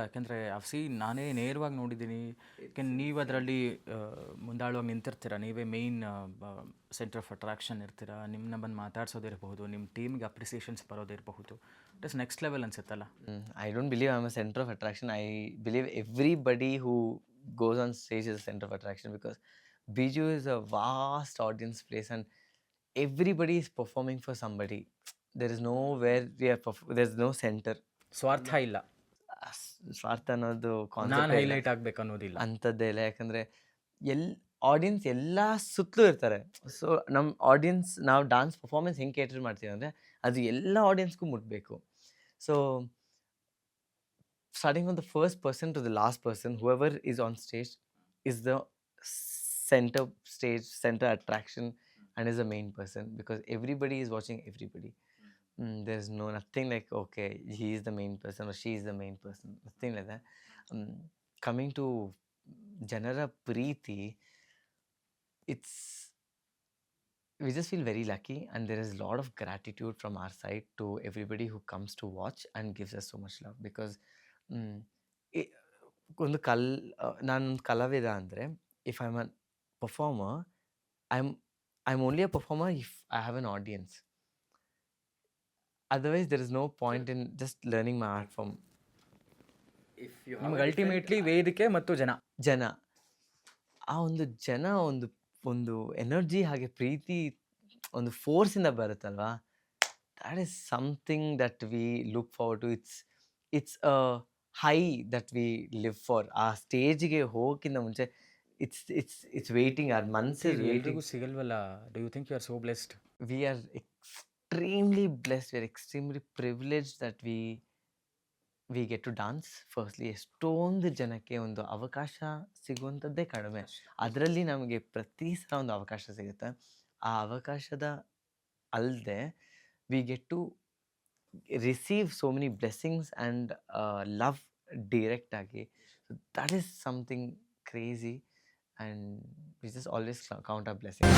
ಯಾಕಂದ್ರೆ ಅಫ್ಸಿ ನಾನೇ ನೇರವಾಗಿ ನೋಡಿದ್ದೀನಿ. ಯಾಕೆಂದ್ರೆ ನೀವು ಅದರಲ್ಲಿ ಮುಂದಾಳುವಾಗಿ ನಿಂತಿರ್ತೀರ? ನೀವೇ ಮೇಯ್ನ್ ಸೆಂಟರ್ ಆಫ್ ಅಟ್ರಾಕ್ಷನ್ ಇರ್ತೀರ? ನಿಮ್ಮನ್ನ ಬಂದು ಮಾತಾಡ್ಸೋದಿರಬಹುದು ನಿಮ್ಮ ಟೀಮ್ಗೆ ಅಪ್ರಿಸಿಯೇಷನ್ಸ್ ಬರೋದಿರಬಹುದು. It's next level ಅನ್ಸುತ್ತಲ್ಲ? I don't believe I'm centre of attraction I believe everybody who goes on stage is centre of attraction because Biju is a vast audience place and everybody is performing for somebody there is no where we are perf there is no centre ಸ್ವಾರ್ಥ ಇಲ್ಲ ಸ್ವಾರ್ಥ ಅನ್ನೋದು ನಾನು highlight ಆಗ್ಬೇಕು ಅನ್ನೋದಿಲ್ಲ. ಅಂಥದ್ದೇ ಇಲ್ಲ. ಯಾಕಂದ್ರೆ ಎಲ್ ಆಡಿಯನ್ಸ್ ಎಲ್ಲ ಸುತ್ತಲೂ ಇರ್ತಾರೆ. ಸೊ ನಮ್ಮ ಆಡಿಯನ್ಸ್ ನಾವು ಡಾನ್ಸ್ ಪರ್ಫಾರ್ಮೆನ್ಸ್ ಹೆಂಗೆ ಕೇಟರ್ ಮಾಡ್ತೀವಿ ಅಂದರೆ ಅದು ಎಲ್ಲ ಆಡಿಯನ್ಸ್ಗೂ ಮುಟ್ಬೇಕು. So starting from the first person to the last person whoever is on stage is the centre stage centre attraction and is a main person because everybody is watching everybody. Mm, there's no nothing like okay he is the main person or she is the main person nothing like that. Um, coming to Janara Preeti, it's we just feel very lucky and there is a lot of gratitude from our side to everybody who comes to watch and gives us so much love because mm, i- ಒಂದು ಕಲ್ ನಾನು ಕಲಾವಿದ ಅಂದರೆ if I am a performer I am I'm only a performer if I have an audience. Otherwise, there is no point in just learning my art form. If ನಿಮ್ಗೆ ultimately ವೇದಿಕೆ ಮತ್ತು ಜನ. ಜನ. ಆ ಒಂದು ಜನ ಒಂದು ಒಂದು ಎನರ್ಜಿ ಹಾಗೆ ಪ್ರೀತಿ ಒಂದು ಫೋರ್ಸಿಂದ ಬರುತ್ತಲ್ವಾ? That is something that we look for to it's it's a high that we live for ಆ ಸ್ಟೇಜ್ಗೆ ಹೋಗಿಂತ ಮುಂಚೆ it's it's it's waiting or ಮನ್ಸ್ is waiting ಸಿಗಲ್ವಲ್ಲ? Do you think you are so blessed are are extremely blessed we are extremely privileged that we we get to dance firstly ಎಷ್ಟೊಂದು ಜನಕ್ಕೆ ಒಂದು ಅವಕಾಶ ಸಿಗುವಂಥದ್ದೇ ಕಡಿಮೆ. ಅದರಲ್ಲಿ ನಮಗೆ ಪ್ರತಿ ಸಲ ಒಂದು ಅವಕಾಶ ಸಿಗುತ್ತೆ. ಆ ಅವಕಾಶದ ಅಲ್ಲದೆ we get to receive so many blessings and love ಡೈರೆಕ್ಟಾಗಿ so that is something crazy and this is always count of blessing